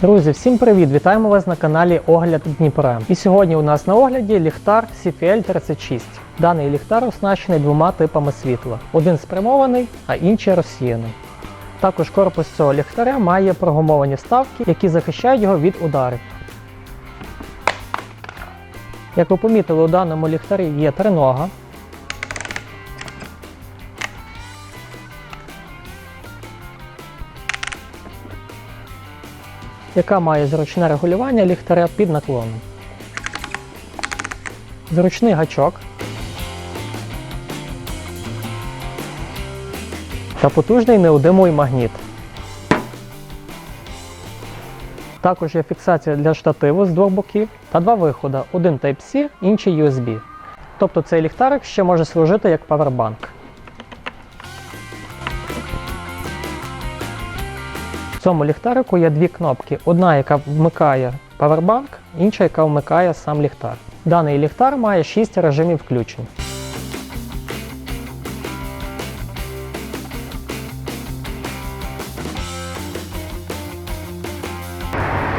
Друзі, всім привіт! Вітаємо вас на каналі Огляд Дніпра. І сьогодні у нас на огляді ліхтар CFL 36. Даний ліхтар оснащений двома типами світла: один спрямований, а інший розсіяний. Також корпус цього ліхтаря має прогумовані вставки, які захищають його від ударів. Як ви помітили, у даному ліхтарі є тринога. Яка має зручне регулювання ліхтаря під наклоном. Зручний гачок та потужний неудимий магніт. Також є фіксація для штативу з двох боків та два виходи: один Type-C, інший USB. Тобто цей ліхтарик ще може служити як павербанк. Цьому ліхтарику є дві кнопки: одна, яка вмикає павербанк, інша, яка вмикає сам ліхтар. Даний ліхтар має 6 режимів включень.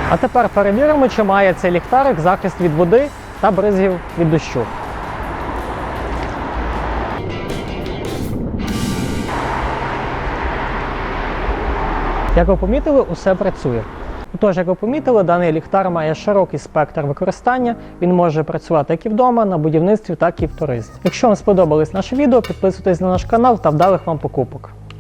А тепер перевіримо, чи має цей ліхтарик захист від води та бризгів від дощу. Як ви помітили, усе працює. Тож, як ви помітили, даний ліхтар має широкий спектр використання. Він може працювати як і вдома, на будівництві, так і в туризмі. Якщо вам сподобалось наше відео, підписуйтесь на наш канал та вдалих вам покупок.